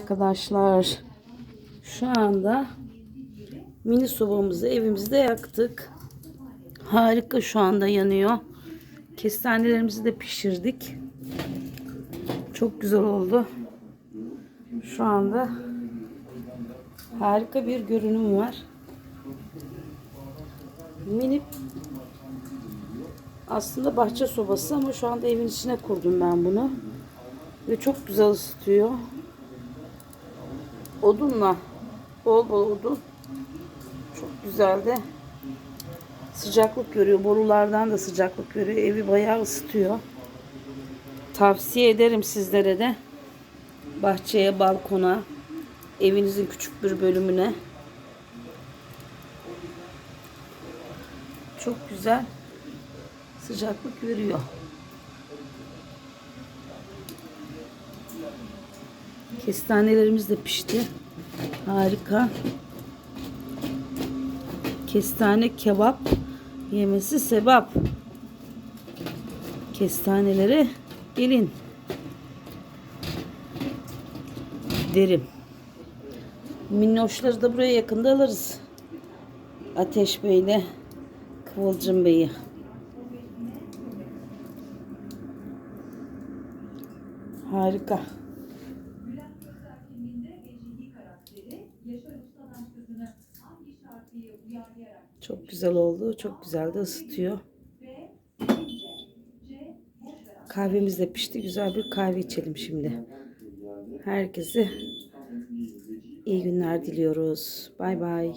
Arkadaşlar şu anda mini sobamızı evimizde yaktık. Harika şu anda yanıyor. Kestanelerimizi de pişirdik. Çok güzel oldu. Şu anda harika bir görünüm var. Mini aslında bahçe sobası ama şu anda evin içine kurdum ben bunu. Ve çok güzel ısıtıyor. Odunla bol bol odun çok güzel de sıcaklık görüyor. Borulardan da sıcaklık görüyor. Evi bayağı ısıtıyor. Tavsiye ederim sizlere de bahçeye, balkona, evinizin küçük bir bölümüne. Çok güzel sıcaklık veriyor. Kestanelerimiz de pişti. Harika. Kestane kebap yemesi sebap. Kestanelere gelin. Derim. Minnoşları da buraya yakında alırız. Ateş Bey'le Kıvılcım Bey'i. Harika. Çok güzel oldu. Çok güzel de ısıtıyor. Kahvemiz de pişti. Güzel bir kahve içelim şimdi. Herkese iyi günler diliyoruz. Bay bay.